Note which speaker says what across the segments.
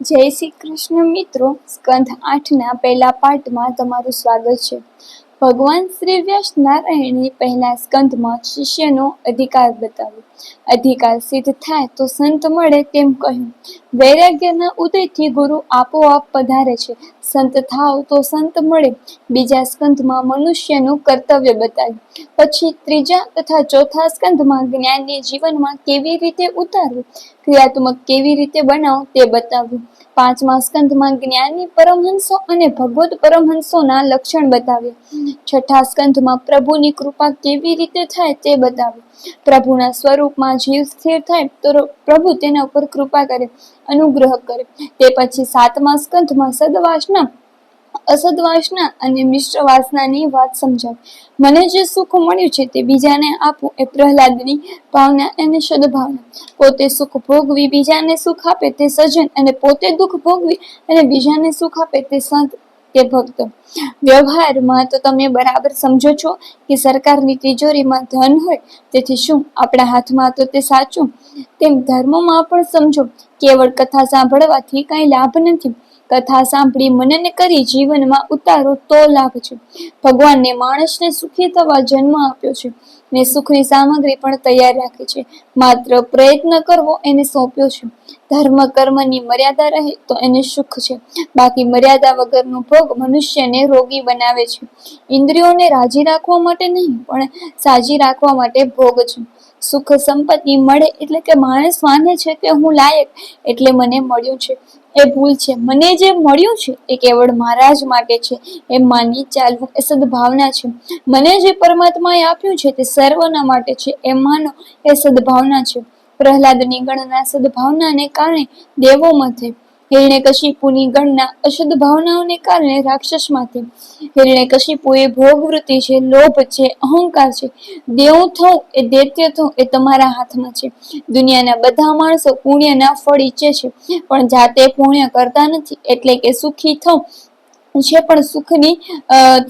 Speaker 1: જય શ્રી કૃષ્ણ મિત્રો. સ્કંધ આઠના પહેલા પાઠમાં તમારું સ્વાગત છે. ભગવાન શ્રી વ્યાસ નારાયણે પહેલા સ્કંધમાં શિષ્યનો અધિકાર બતાવ્યો. અધિકાર સિદ્ધ થાય તો સંત મળે તેમ કહ્યું. વૈરાગ્યના ઉદયથી ગુરુ આપોઆપ પધારે છે. સંત થાવ તો સંત મળે. બીજા સ્કંધમાં મનુષ્યનું કર્તવ્ય બતાવ્યું પછી ત્રીજા તથા ચોથા સ્કંધમાં જ્ઞાનને જીવનમાં કેવી રીતે ઉતારવું? ક્રિયાત્મક કેવી રીતે બનાવવું તે બતાવ્યું પાંચમા સ્કંધમાં જ્ઞાની પરમહંસો અને ભગવત પરમહંસોના લક્ષણ બતાવ્યા છઠ્ઠા સ્કંધમાં પ્રભુની કૃપા કેવી રીતે થાય તે બતાવ્યું પ્રભુના સ્વરૂપમાં જીવ સ્થિર થાય, તો પ્રભુ તેના ઉપર કૃપા કરે, અનુગ્રહ કરે. તે પછી સાતમા સ્કંધમાં સદવાસના, અસદવાસના અને મિશ્ર વાસનાની વાત સમજાવી. મને જે સુખ મળ્યું છે તે બીજાને આપવું એ પ્રહલાદની ભાવના અને સદભાવના. પોતે સુખ ભોગવી બીજાને સુખ આપે તે સજ્જન, અને પોતે દુઃખ ભોગવી અને બીજાને સુખ આપે તે સંત કે ભક્ત. વ્યવહારમાં તો તમે બરાબર સમજો છો કે સરકારની તિજોરીમાં ધન હોય, તેથી શું આપણા હાથમાં તો તે સાચું? તેમ ધર્મમાં પણ સમજો, કેવળ કથા સાંભળવાથી કાંઈ લાભ નથી. કથા સાંભળી મનને કરી જીવનમાં ઉતારો તો લાભ છે. ભગવાનને માણસને સુખી થવા જન્મ આપ્યો છે. ને સુખની સામગ્રી પણ તૈયાર રાખી છે. માત્ર પ્રયત્ન કરવો એને સોંપ્યો છે. ધર્મ, કર્મની મર્યાદા રહે તો એને સુખ છે. બાકી મર્યાદા વગરનો ભોગ મનુષ્યને રોગી બનાવે છે. ઇન્દ્રિયોને રાજી રાખવા માટે નહીં, પણ સાજી રાખવા માટે ભોગ છે. સુખ સંપત્તિ મળે એટલે કે માણસ માને છે કે હું લાયક, એટલે મને મળ્યું છે. એ ભૂલ છે. મને જે મળ્યું છે એ કેવળ મારા જ માટે છે. એ માની ચાલવું એ સદભાવના છે. મને જે પરમાત્માએ આપ્યું છે તે સર્વના માટે છે. એ માનો એ સદભાવના છે. પ્રહલાદની ગણના સદભાવનાને કારણે દેવોમાંથી હિરણ્યકશિપુની ગણના અશુદ્ધ ભાવનાઓને કારણે રાક્ષસમાંથી. હિરણ્યકશિપુ એ ભોગવૃત્તિ છે, લોભ છે, અહંકાર છે. દેવું થવું એ દૈત્ય થવું એ તમારા હાથમાં છે. દુનિયાના બધા માણસો પુણ્યના ફળ ઈચ્છે છે, પણ જાતે પુણ્ય કરતા નથી એટલે કે સુખી થવું છે, પણ સુખની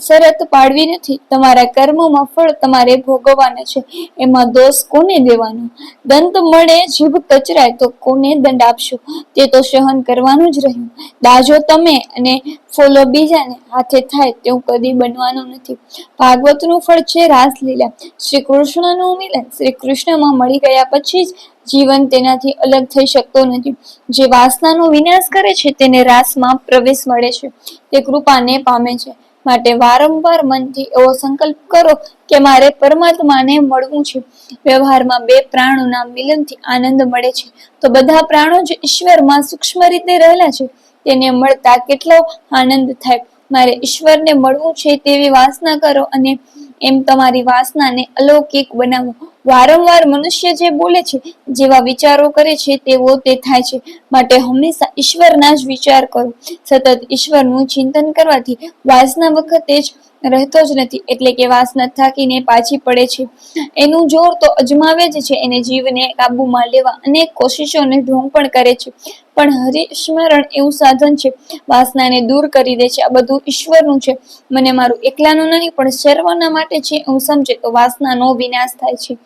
Speaker 1: શરત પાડવી નથી. તમારા કર્મમાં ફળ તમારે ભોગવવાના છે. એમાં દોષ કોને દેવાનો? દંત મળે, જીભ કચરાય, તો કોને દંડ આપશો? તે તો સહન કરવાનું જ રહ્યું. દાજો તમે અને ફોલો બીજાને હાથે થાય તેવું કદી બનવાનું નથી. ભાગવતનું ફળ છે રાસલીલા શ્રી કૃષ્ણનું મિલન શ્રી કૃષ્ણમાં મળી ગયા પછી જ જીવન તેનાથી અલગ થઈ શકતો નથી. જે વાસનાનો વિનાશ કરે છે તેને રાસમાં પ્રવેશ મળે છે. તે કૃપાને પામે છે. માટે વારંવાર મનથી એવો સંકલ્પ કરો કે મારે પરમાત્માને મળવું છે. વ્યવહારમાં બે પ્રાણોના મિલનથી આનંદ મળે છે. તો બધા પ્રાણો જે ઈશ્વરમાં સૂક્ષ્મ રીતે રહેલા છે. તેને મળતા કેટલો આનંદ થાય. મારે ઈશ્વરને મળવું છે તેવી વાસના કરો અને એમ તમારી વાસનાને અલૌકિક બનાવો. વારંવાર મનુષ્ય જે બોલે છે, જેવા વિચારો કરે છે, તેવો તે થાય છે. માટે હંમેશા ઈશ્વરના જ વિચાર કરો. સતત ઈશ્વરનું ચિંતન કરવાથી વાસના વખતે જ રહેતો જ નથી. એટલે કે વાસના થાકીને પાછી પડે છે. એનું જોર તો અજમાવે જ છે. એને જીવને કાબૂમાં લેવા અનેક કોશિશોને ઢોંગ પણ કરે છે. પણ હરિસ્મરણ એવું સાધન છે. વાસનાને દૂર કરી દે છે. આ બધું ઈશ્વરનું છે. મને મારું એકલાનું નહીં પણ સર્વના માટે છે. હું સમજે તો વાસનાનો વિનાશ થાય છે.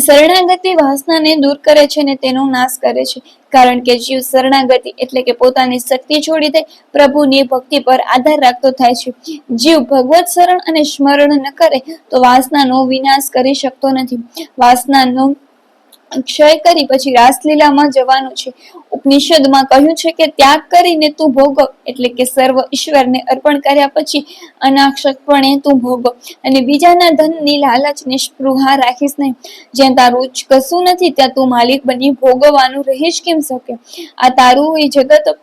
Speaker 1: શરણાગતિ વાસનાને દૂર કરે છે ને તેનો નાશ કરે છે. કારણ કે જીવ શરણાગતિ એટલે કે પોતાની શક્તિ છોડી દે, પ્રભુની ભક્તિ પર આધાર રાખતો થાય છે. જીવ ભગવત શરણ અને સ્મરણ ન કરે તો વાસનાનો વિનાશ કરી શકતો નથી. વાસનાનો ક્ષય કરી પછી રાસલીલામાં જવાનું છે. ઉપનિષદમાં કહ્યું છે કે ત્યાગ કરીને તું ભોગ એટલે કે સર્વ ઈશ્વરને અર્પણ કર્યા પછી અનાક્ષકપણે તું ભોગ અને બીજાના ધનની લાલચ નિષ્પૃહા રાખીશ નહીં. જ્યાં તારું કશું નથી, ત્યાં તું માલિક બની, ભોગવવાનું રહીશ કેમ શકે? આ તારું એ જગત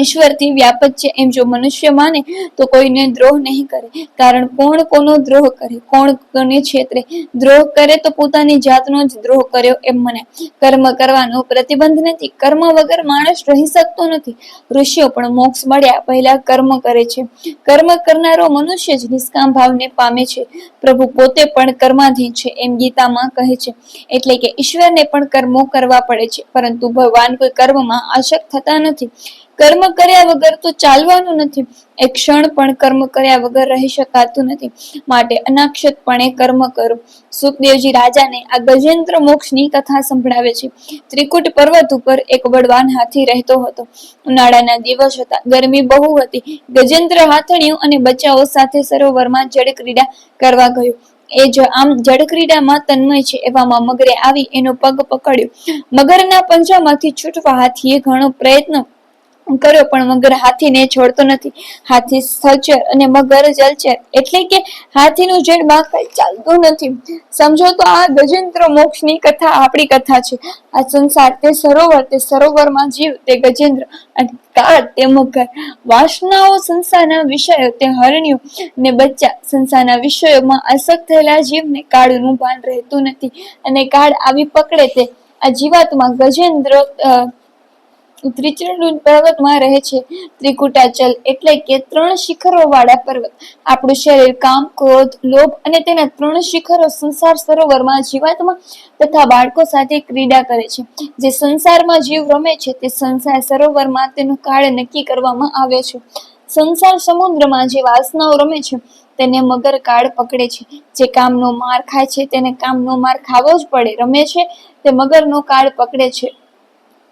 Speaker 1: ઈશ્વરથી વ્યાપક છે. એમ જો મનુષ્ય માને તો કોઈને દ્રોહ નહીં કરે. કારણ કોણ કોનો દ્રોહ કરે? કોણ કોને છેતરે? દ્રોહ કરે તો પોતાની જાતનો જ દ્રોહ કર્યો એમ મને. કર્મ કરવાનો પ્રતિબંધ નથી. કર્મ વગર માણસ રહી શકતો નથી. ઋષિઓ પણ મોક્ષ મળ્યા પહેલા કર્મ કરે છે. કર્મ કરનારો મનુષ્ય જ નિષ્કામ ભાવને પામે છે. પ્રભુ પોતે પણ કર્માધીન છે એમ ગીતામાં કહે છે. એટલે કે ઈશ્વરને પણ કર્મો કરવા પડે છે. પરંતુ ભગવાન કોઈ કર્મમાં આશક થતા નથી. કર્મ કર્યા વગર તો ચાલવાનું નથી. એક ક્ષણ પણ કર્મ કર્યા વગર રહી શકાતું નથી. માટે અનાક્ષતપણે કર્મ કરો. સુખદેવજી રાજાને આ ગજેન્દ્ર મોક્ષની કથા સંભળાવે છે. ત્રિકુટ પર્વત ઉપર એક બળવાન હાથી રહેતો હતો. ઉનાળાના દિવસ હતા. ગરમી બહુ હતી. ગજેન્દ્ર હાથણીઓ અને બચ્ચાઓ સાથે સરોવરમાં જળક્રીડા કરવા ગયો. એ જ આમ જળક્રીડામાં તન્મય છે. એવામાં મગરે આવી એનો પગ પકડ્યો. મગરના પંજામાંથી છૂટવા હાથીએ ઘણો પ્રયત્ન કર્યો, પણ મગર હાથીને છોડતો નથી. હાથી સ્થળચર અને મગર જલચર એટલે કે હાથીનું જડમાં કઈ ચાલતું નથી. સમજો તો આ ગજેન્દ્ર મોક્ષની કથા, આપણી કથા છે. આ સંસાર તે સરોવર, તે સરોવરમાં જીવ, તે ગજેન્દ્ર અને કાળ, તે મગર. વાસનાઓ સંસારના વિષયો, તે હરણ્યો ને બચ્ચા સંસારના વિષયોમાં આસક્ત થયેલા જીવને કાળનું ભાન રહેતું નથી. અને કાળ આવી પકડે તે આ જીવાતમાં ગજેન્દ્ર ત્રિચરણ પર્વતમાં રહે છે. ત્રિકુટાચલ એટલે કે ત્રણ શિખરો વાળા પર્વત. આપણું શરીર કામ, ક્રોધ, લોભ અને તેના ત્રણ શિખરો સંસાર સરોવરમાં જીવાત્મા તથા બાળકો સાથે ક્રીડા કરે છે. જે સંસારમાં જીવ રમે છે તે સંસાર સરોવરમાં તેનું કાળ નક્કી કરવામાં આવે છે. સંસાર સમુદ્રમાં જે વાસનાઓ રમે છે તેને મગર કાળ પકડે છે. જે કામનો માર ખાય છે તેને કામનો માર ખાવો જ પડે. રમે છે તે મગરનો કાળ પકડે છે.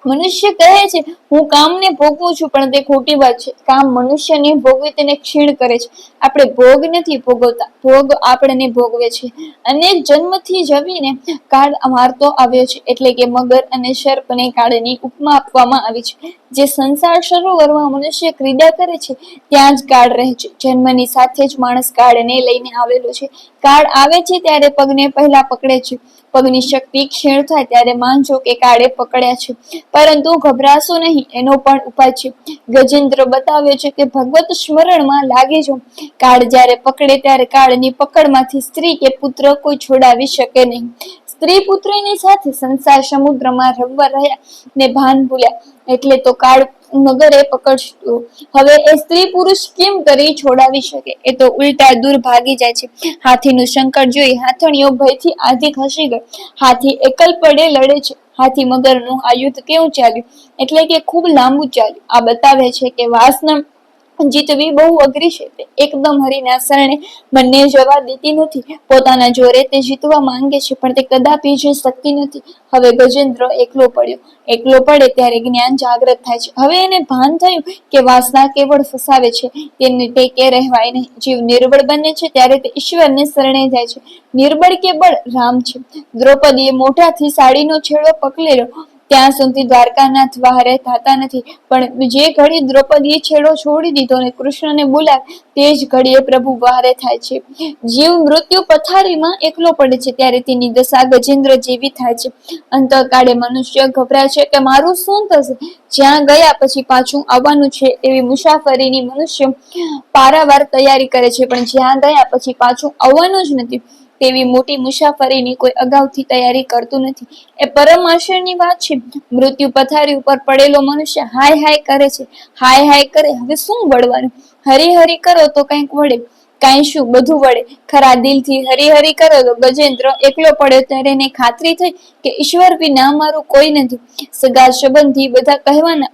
Speaker 1: મનુષ્ય કહે છે, હું કામને ભોગવું છું, પણ તે ખોટી વાત છે. કામ મનુષ્યને ભોગવી તેને ક્ષીણ કરે છે. આપણે ભોગ નથી ભોગવતા, ભોગ આપણને ભોગવે છે. અને જન્મથી જવીને કાળ મારતો આવ્યો છે, એટલે કે મગર અને સર્પને કાળની ઉપમા આપવામાં આવી છે. જે સંસાર સરોવરમાં મનુષ્ય ક્રીડા કરે છે, ત્યાં જ કાળ રહે છે. જન્મની સાથે જ માણસ કાળને લઈને આવેલો છે. કાળ આવે છે ત્યારે પગને પહેલા પકડે છે. પગની શક્તિ ક્ષીણ થાય ત્યારે માનજો કે કાળે પકડ્યા છે. પરંતુ ગભરાશો નહીં, એનો પણ ઉપાય છે. ગજેન્દ્ર બતાવે છે કે ભગવત સ્મરણમાં લાગે જો, કાળ જ્યારે પકડે ત્યારે કાળની પકડમાંથી સ્ત્રી કે પુત્ર કોઈ છોડાવી શકે નહીં. સ્ત્રી પુત્રીની સાથે સંસાર સમુદ્રમાં રમવા રહ્યા ને ભાન ભૂલ્યા. એટલે તો કાળ મગરે પકડતું. હવે એ સ્ત્રી પુરુષ કેમ કરી છોડાવી શકે? એ તો ઉલટા દૂર ભાગી જાય છે. હાથીનું સંકટ જોઈ હાથણીઓ ભયથી આધી ખસી ગઈ. હાથી એકલ પડે લડે છે. હાથી મગરનું આ યુદ્ધ કેવું ચાલ્યું? એટલે કે ખૂબ લાંબુ ચાલ્યું. આ બતાવે છે કે વાસના જીતવી બહુ અઘરી છે તે. એકદમ હરિના શરણે મનને જવા દેતી નથી. પોતાના જોરે તે જીતવા માંગે છે, પણ તે કદાપી જઈ શકતી નથી. હવે ગજેન્દ્ર એકલો પડ્યો. એકલો પડે ત્યારે જ્ઞાન જાગ્રત થાય છે. હવે એને ભાન થયું કે વાસના કેવળ ફસાવે છે. તેને ટેકે રહેવાય નહીં. જીવ નિર્બળ બને છે ત્યારે તે ઈશ્વરને શરણે જાય છે. નિર્બળ કે રામ છે. દ્રૌપદીએ મોઢાથી સાડીનો છેડો પકડેલો. ત્યાં સુધી દ્વારકાનાથ વહારે થતા નથી, પણ જે ઘડી દ્રૌપદીએ છેડો છોડી દીધો અને કૃષ્ણને બોલાવ તે જ ઘડીએ પ્રભુ વહારે થાય છે. જીવ મૃત્યુ પથારીમાં એકલો પડે છે, ત્યારે તેની દશા ગજેન્દ્ર જેવી થાય છે. અંતકાળે મનુષ્ય ગભરાય છે કે મારું શું થશે? જ્યાં ગયા પછી પાછું આવવાનું છે એવી મુસાફરીની મનુષ્ય પારાવાર તૈયારી કરે છે, પણ જ્યાં ગયા પછી પાછું આવવાનું જ નથી. તેવી મોટી મુસાફરીની કોઈ અગાઉથી તૈયારી કરતું નથી. એ પરમ આશ્ચર્યની વાત છે. મૃત્યુ પથારી ઉપર પડેલો મનુષ્ય હાય હાય કરે છે. હાય હાય કરે. હવે શું વળવાનું હરી હરી કરો તો કંઈક વળે. કાંઈ શું? બધું વળે. ખરા દિલથી હરી હરી કરો તો ગજેન્દ્ર એકલો પડ્યો ત્યારે એને ખાતરી થઈ કે ઈશ્વર વિના મારું કોઈ નથી. સગા સંબંધી બધા કહેવાના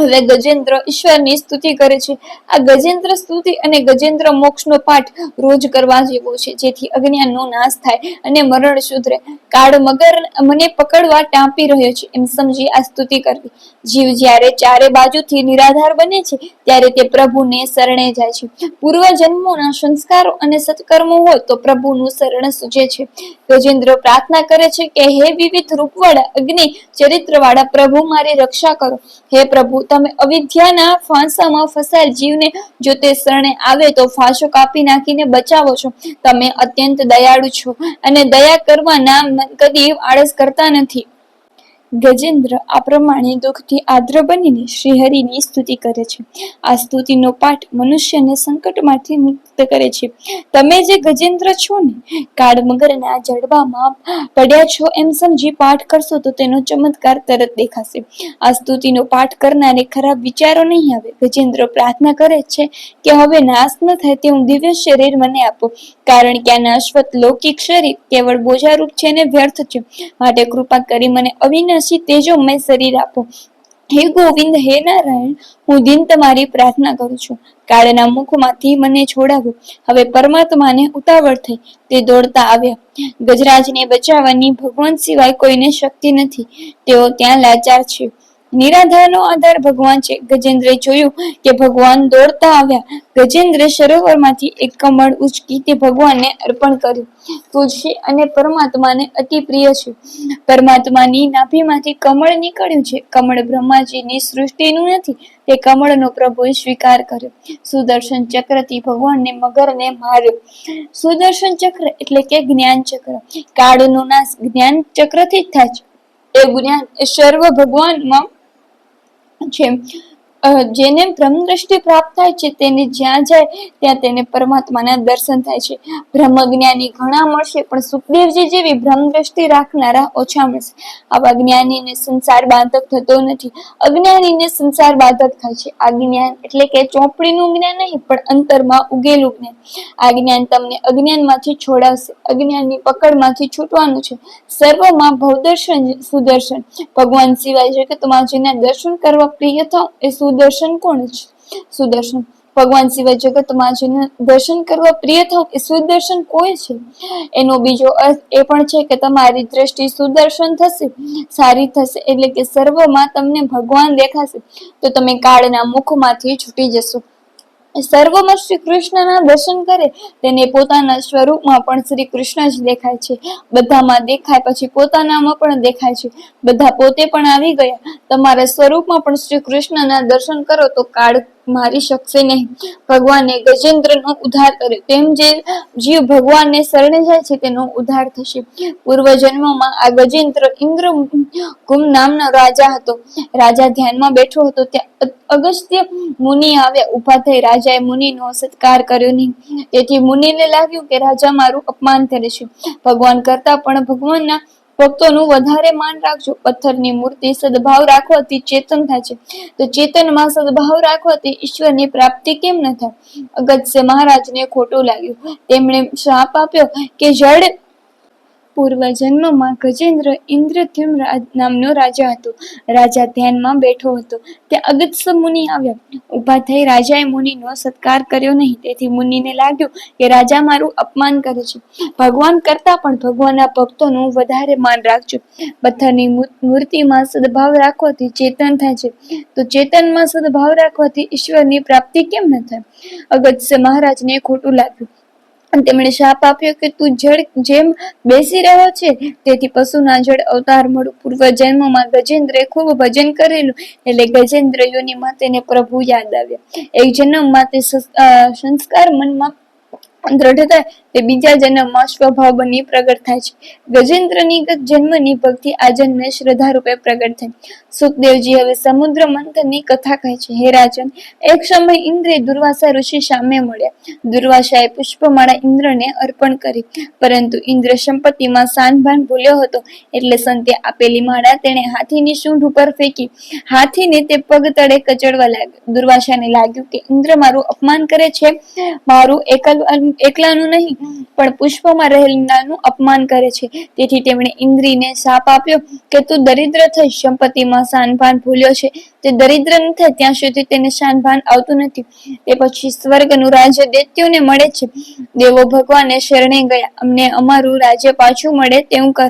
Speaker 1: હવે ગજેન્દ્ર ઈશ્વરની સ્તુતિ કરે છે. આ ગજેન્દ્ર સ્તુતિ અને ગજેન્દ્ર મોક્ષનો પાઠ રોજ કરવા જેવો છે, જેથી અજ્ઞાનનો નાશ થાય અને મરણ સુધરે. કાળ મગર મને પકડવા ટાંપી રહ્યો છે. એમ સમજી આ સ્તુતિ કરવી. જીવ જ્યારે ચારે બાજુથી નિરાધાર બને છે, ત્યારે તે પ્રભુને શરણે જાય છે. પૂર્વ જન્મોના સંસ્કારો અને સત્કર્મો હોય તો પ્રભુનું શરણ સૂજે છે. ગજેન્દ્ર પ્રાર્થના કરે છે કે, હે વિવિધ રૂપવાળા અગ્નિ, ચરિત્રવાળા પ્રભુ, મારી રક્ષા કરો. હે પ્રભુ તમે અવિદ્યાના ફાંસામાં ફસાયેલ જીવને જો તે શરણે આવે તો ફાંસો કાપી નાખીને બચાવો છો. તમે અત્યંત દયાળુ છો અને દયા કરવા નામ કદી આળસ કરતા નથી. ગજેન્દ્ર આ પ્રમાણે દુઃખથી આદ્ર બનીને શ્રીહરિની સ્તુતિ કરે છે. આ સ્તુતિનો પાઠ મનુષ્યને સંકટમાંથી મુક્ત કરે છે. તમે જે ગજેન્દ્ર છો ને, કાળ મગરના જડબામાં પડ્યા છો એમ સમજી પાઠ કરશો તો તેનો ચમત્કાર તરત દેખાશે. આ સ્તુતિનો પાઠ કરનારે ખરાબ વિચારો નહીં આવે. ગજેન્દ્ર પ્રાર્થના કરે છે કે હવે નાશ ન થાય તેવું દિવ્ય શરીર મને આપો. કારણ કે આ નાશવત લૌકિક શરીર કેવળ બોજારૂપ છે ને વ્યર્થ છે. માટે કૃપા કરી મને અવિનાશી તેજોમય શરીર આપો. હે ગોવિંદ, હે નારાયણ, હું દિન તમારી પ્રાર્થના કરું છું. કાળના મુખમાંથી મને છોડાવો. હવે પરમાત્માને ઉતાવળ થઈ. તે દોડતા આવ્યા. ગજરાજને બચાવવાની ભગવાન સિવાય કોઈને શક્તિ નથી. તેઓ ત્યાં લાચાર છે. નિરાધારનો આધાર ભગવાન છે. ગજેન્દ્રે જોયું કે ભગવાન દોડતા આવ્યા. ગજેન્દ્રે સરોવરમાંથી એક કમળ ઉચકી તે ભગવાનને અર્પણ કર્યું. તુલસી અને પરમાત્માને અતિ પ્રિય છે. પરમાત્માની નાભીમાંથી કમળ નીકળ્યું છે. કમળ બ્રહ્માજીની સૃષ્ટિનું નથી. તે કમળનો પ્રભુએ સ્વીકાર કર્યો. સુદર્શન ચક્રથી ભગવાનને મગરને માર્યો. સુદર્શન ચક્ર એટલે કે જ્ઞાન ચક્ર. કાળનો નાશ જ્ઞાન ચક્રથી જ થાય છે. એ જ્ઞાન એ સર્વ ભગવાનમાં છે અ, જેને બ્રહ્મ દ્રષ્ટિ પ્રાપ્ત થાય છે, તેને જ્યાં જાય, ત્યાં તેને પરમાત્માના દર્શન થાય છે. બ્રહ્મ જ્ઞાની ઘણા મળશે, પણ સુખદેવજી જેવી બ્રહ્મ દ્રષ્ટિ રાખનારા ઓછા મળશે. આવા જ્ઞાનીને સંસાર બાધક થતો નથી. અજ્ઞાનીને સંસાર બાધક થાય છે. આ જ્ઞાન એટલે કે ચોપડીનું જ્ઞાન નહીં, પણ અંતરમાં ઉગેલું જ્ઞાન. આ જ્ઞાન તમને અજ્ઞાનમાંથી છોડાવશે. અજ્ઞાનની પકડમાંથી છૂટવાનું છે. સર્વમાં ભવદર્શન સુદર્શન. ભગવાન સિવાય જગતમાં જેના દર્શન કરવા પ્રિય થાવ, એ સુદર્શન કોણ છે? સુદર્શન. ભગવાન શિવાય જગતમાં જેને દર્શન કરવા પ્રિય થાવ એ સુદર્શન કોઈ છે? એનો બીજો અર્થ એ પણ છે કે તમારી દ્રષ્ટિ સુદર્શન થશે, સારી થશે, એટલે કે સર્વમાં તમને ભગવાન દેખાશે. તો તમે કાળના મુખમાંથી છૂટી જશો. સર્વમાં શ્રી કૃષ્ણના દર્શન કરે, તેને પોતાના સ્વરૂપમાં પણ શ્રી કૃષ્ણ જ દેખાય છે. બધામાં દેખાય પછી પોતાનામાં પણ દેખાય છે. બધા પોતે પણ આવી ગયા. તમારા સ્વરૂપમાં પણ શ્રી કૃષ્ણના દર્શન કરો તો કાળ મારી શકશે નહીં. ભગવાને ગજેન્દ્રનો ઉદ્ધાર કર્યો. તેમ જે જીવ ભગવાનને શરણે જાય છે, તેનો ઉદ્ધાર થશે. પૂર્વ જન્મમાં આ ગજેન્દ્ર ઇન્દ્ર કુમ નામનો રાજા હતો. રાજા ધ્યાનમાં બેઠો હતો. ત્યાં અગસ્ત્ય મુનિ આવ્યા ઊભા થઈ રાજાએ મુનિનો સત્કાર કર્યો નહીં. તેથી મુનિને લાગ્યું કે રાજા મારું અપમાન કરે છે. ભગવાન કરતા પણ ભગવાનના ભક્તોનું વધારે માન રાખજો. પથ્થરની મૂર્તિ સદભાવ રાખવાથી ચેતન થાય છે. તો ચેતનમાં સદભાવ રાખવાથી ઈશ્વરની પ્રાપ્તિ કેમ ન થાય? અગત્ય મહારાજને ખોટું લાગ્યું. તેમણે શાપ આપ્યો કે જળ પૂર્વ જન્મમાં ગજેન્દ્ર ઇન્દ્રદ્યુમ્ન નામનો રાજા હતો. રાજા ધ્યાનમાં બેઠો હતો. તે અગત્ય મુનિ આવ્યા. ઊભા થઈ રાજાએ મુનિનો સત્કાર કર્યો નહીં. તેથી મુનિને લાગ્યું કે રાજા મારું અપમાન કરે છે. ભગવાન કરતા પણ ભગવાનના ભક્તોનું વધારે માન રાખજો. પથ્થરની મૂર્તિમાં સદભાવ રાખવાથી ચેતન થાય છે. તો ચેતનમાં સદભાવ રાખવાથી ઈશ્વરની પ્રાપ્તિ કેમ ન થાય? અગત્ય મહારાજને ખોટું લાગ્યું. તેમણે શાપ આપ્યો કે તું જળ જેમ બેસી રહ્યો છે, તેથી પશુના જળ અવતાર મળું. પૂર્વ જન્મમાં ગજેન્દ્રએ ખૂબ ભજન કરેલું, એટલે ગજેન્દ્ર યોનિમાં તેને પ્રભુ યાદ આવ્યા. એક જન્મમાં તે સંસ્કાર મનમાં દ્રઢ થાય તે બીજા જન્મમાં સ્વભાવ બની પ્રગટ થાય છે. ગજેન્દ્રની જન્મની ભક્તિ આ જન્મે શ્રદ્ધા રૂપે પ્રગટ થઈ સુખદેવજી હવે સમુદ્ર મંથનની કથા કહે છે. હે રાજન, એક સમય ઇન્દ્રે દુર્વાસા ઋષિ સામે મળ્યા. દુર્વાસાએ પુષ્પમાળા ઇન્દ્રને અર્પણ કરી. પરંતુ ઇન્દ્ર સંપત્તિમાં સાનભાન ભૂલ્યો હતો. એટલે સંતે આપેલી માળા તેણે હાથીની સૂંઢ ઉપર ફેંકી. હાથીને તે પગ તળે કચડવા લાગ્યો. દુર્વાસાને લાગ્યું કે ઇન્દ્ર મારું અપમાન કરે છે. મારું એકલ એકલાનું નહીં પણ પુષ્પમાં રહેલાનું અપમાન કરે છે. તેથી તેમણે ઇન્દ્રિને શાપ આપ્યો કે તું દરિદ્ર થઈ સંપત્તિમાં શાનભાન ભૂલ્યો છે. તે દરિદ્ર ન થાય ત્યાં સુધી તેને શાનભાન આવતું નથી. તે પછી સ્વર્ગનું રાજ્ય દૈત્યોને મળે છે. દેવો ભગવાનને શરણે ગયા. અમને અમારું રાજ્ય પાછું મળે તેવું કરો.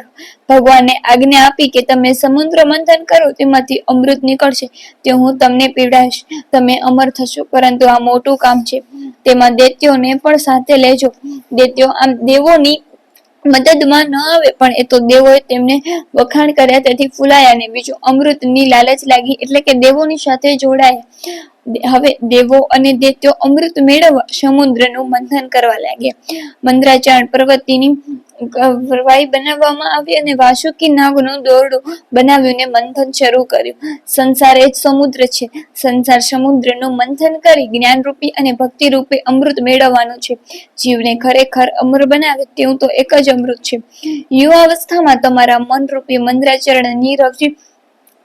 Speaker 1: ભગવાને આજ્ઞા આપી કે તમે સમુદ્ર મંથન કરો, તેમાંથી અમૃત નીકળશે, તે હું તમને પીવડાવીશ. તમે અમર થશો, પરંતુ આ મોટું કામ છે. તેમાં દૈત્યોને પણ સાથે લેજો. દૈત્યો આમ દેવોની મદદમાં ન આવે, પણ એ તો દેવોએ તેમને વખાણ કર્યા, તેથી ફૂલાયા ને બીજું અમૃતની લાલચ લાગી, એટલે કે દેવોની સાથે જોડાયા. હવે દેવો અને દૈત્યો અમૃત મેળવવા સમુદ્રનું મંથન કરવા લાગ્યા. મંદ્રાચરણ પર્વતીની વાઈ બનાવવામાં આવી અને વાસુકી નાગનું દોરડું બનાવ્યું મંથન શરૂ કર્યું. સંસાર એ જ સમુદ્ર છે. સંસાર સમુદ્રનું મંથન કરી જ્ઞાનરૂપી અને ભક્તિરૂપી અમૃત મેળવવાનું છે. જીવને ખરેખર અમર બનાવે તેવું તો એક જ અમૃત છે. યુવાવસ્થામાં તમારા મનરૂપી મંદ્રાચરણ નીરવજી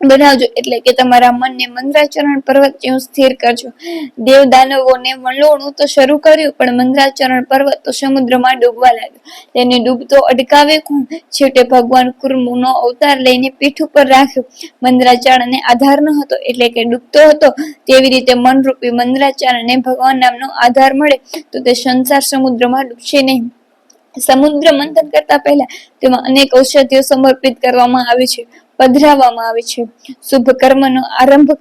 Speaker 1: બનાવજો. એટલે કે તમારા મનને મંદ્રાચરણ પર્વત જેવું સ્થિર કરજો. દેવ દાનવોને વણલોણું તો શરૂ કર્યું, પણ મંદ્રાચરણ પર્વત તો સમુદ્રમાં ડૂબવા લાગ્યો. તેને ડૂબતો અટકાવે કોણ? છેવટે ભગવાન કુર્મુનો અવતાર લઈને પીઠ ઉપર રાખ્યો. મંદ્રાચરણને આધાર ન હતો, એટલે કે ડૂબતો હતો. તેવી રીતે મનરૂપી મંદ્રાચરણને ભગવાન નામનો આધાર મળે, તો તે સંસાર સમુદ્રમાં ડૂબશે નહીં. સમુદ્ર મંથન કરતા પહેલા તેમાં અનેક ઔષધિઓ સમર્પિત કરવામાં આવે છે. પધરાવવામાં આવે છે. શુભ કર્મનો આરંભ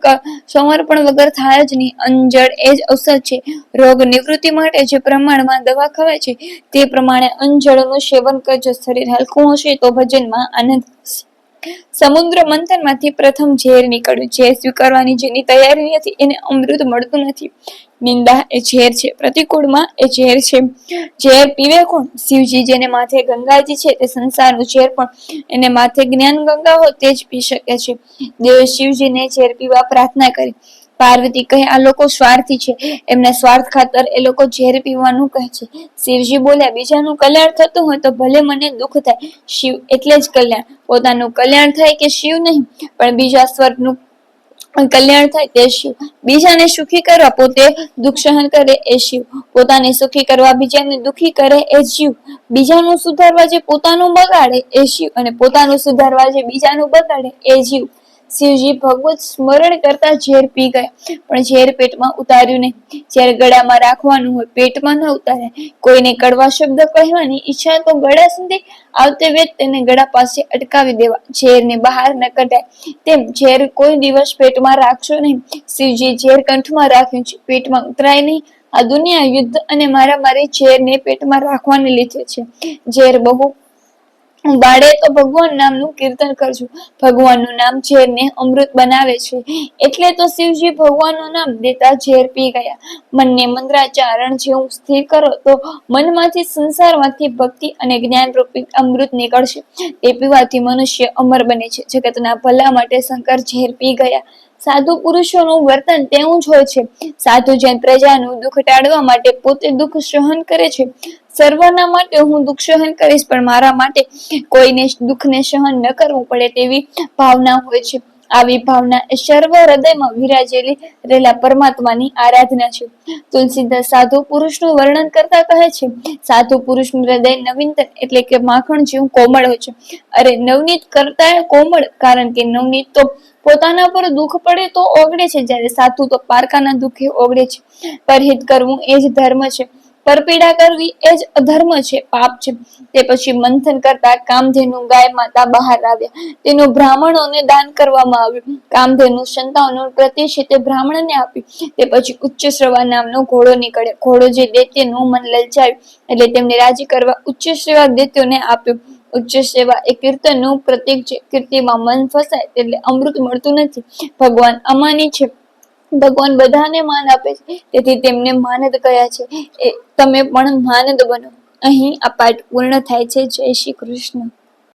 Speaker 1: સમર્પણ વગર થાય જ નહીં. અંજળ એ જ ઔષધ છે. રોગ નિવૃત્તિ માટે જે પ્રમાણમાં દવા ખવાય છે, તે પ્રમાણે અંજળનું સેવન કરજો. શરીર હલકું હશે તો ભજનમાં આનંદ. સમુદ્ર મંથનમાંથી પ્રથમ ઝેર નીકળ્યું. ઝેર સ્વીકારવાની જેની તૈયારી નથી, એને અમૃત મળતું નથી. નિંદા એ ઝેર છે. પ્રતિકૂળમાં એ ઝેર છે. ઝેર પીવે કોણ? શિવજી, જેને માથે ગંગાજી છે, તે સંસારનું ઝેર પણ એને માથે જ્ઞાન ગંગા હોય, તે જ પી શકે છે. દેવ શિવજીને ઝેર પીવા પ્રાર્થના કરી. પાર્વતી કહે, આ લોકો સ્વાર્થી છે. એમને સ્વાર્થ ખાતર એ લોકો ઝેર પીવાનું કહે છે. શિવજી બોલ્યા, બીજાનું કલ્યાણ થતું હોય તો ભલે મને દુઃખ થાય. શિવ એટલે જ કલ્યાણ. પોતાનું કલ્યાણ થાય કે શિવ નહીં, પણ બીજા સ્વર્ગનું કલ્યાણ થાય તે શિવ. બીજાને સુખી કરવા પોતે દુઃખ સહન કરે એ શિવ. પોતાને સુખી કરવા બીજાને દુઃખી કરે એ શિવ. બીજાનું સુધારવા જે પોતાનું બગાડે એ શિવ. અને પોતાનું સુધારવા જે બીજાનું બગાડે એ જીવ. શિવજી ભગવત સ્મરણ કરતા ઝેર પી ગયા. પણ ઝેર પેટમાં ઉતાર્યું નહીં. જ્યારે ગળામાં રાખવાનું હોય, પેટમાં ન ઉતારે. કોઈને કડવા શબ્દ કહેવાની ઈચ્છા તો ગળા સુધી આવતે વેત તેને ગળા પાસે અટકાવી દેવા. ઝેરને બહાર ન કઢાય. તેમ ઝેર કોઈ દિવસ પેટમાં રાખશો નહીં. શિવજી ઝેર કંઠમાં રાખ્યું છે. પેટમાં ઉતરાય નહીં. આ દુનિયા યુદ્ધ અને મારામારી ઝેરને પેટમાં રાખવાને લીધે છે. ઝેર બહુ બાળે તો ભગવાન નામનું કીર્તન કરજો ભગવાનનું નામ ઝેરને અમૃત બનાવે છે. એટલે તો શિવજી ભગવાનનું નામ દેતા ઝેર પી ગયા. મનને મંત્રાચારણ જેવું સ્થિર કરો તો મનમાંથી સંસારમાંથી ભક્તિ અને જ્ઞાન રૂપી અમૃત નીકળશે. તે પીવાથી મનુષ્ય અમર બને છે. જગતના ભલા માટે શંકર ઝેર પી ગયા. સાધુ પુરુષોનું વર્તન તેવું જ હોય છે. સાધુ જેમ પ્રજાનું દુઃખ ટાળવા માટે પોતે દુઃખ સહન કરે છે. સર્વના માટે હું દુઃખ સહન કરીશ, પણ મારા માટે કોઈને દુઃખને સહન ન કરવું પડે તેવી ભાવના હોય છે. આવી ભાવના સર્વ હૃદયમાં વિરાજેલી રહેલા પરમાત્માની આરાધના છે. તુલસીદાસ સાધુ પુરુષનું વર્ણન કરતા કહે છે, સાધુ પુરુષનું હૃદય નવીનતર એટલે કે માખણ જેવું કોમળ હોય છે. અરે નવનીત કરતા કોમળ, કારણ કે નવનીત તો પોતાના પર દુઃખ પડે તો ઓગળે છે જ્યારે સાધુ તો પારકાના દુઃખે ઓગળે છે. પરહિત કરવું એ જ ધર્મ છે. પરપીડા કરવી એ જ અધર્મ છે, પાપ છે. તે પછી મંથન કરતા કામધેનુ ગાય માતા બહાર આવ્યા. તેનું બ્રાહ્મણોને દાન કરવામાં આવ્યું. કામધેનુ સંતાનો પ્રત્યે છે તે બ્રાહ્મણને આપ્યું તે પછી ઉચ્ચ શ્રવા નામનો ઘોડો નીકળ્યો. ઘોડો જે દૈત્યનું મન લલચાવ્યું એટલે તેમને રાજી કરવા ઉચ્ચ શ્રવા દૈત્યોને આપ્યું. ઉચ્ચ સેવા એ કીર્તનનું પ્રતીક છે. કીર્તિમાં મન ફસાય એટલે અમૃત મળતું નથી. ભગવાન અમાની છે. ભગવાન બધાને માન આપે છે. તેથી તેમને માનદ કયા છે? એ તમે પણ માનદ બનો. અહીં આ પાઠ પૂર્ણ થાય છે. જય શ્રી કૃષ્ણ.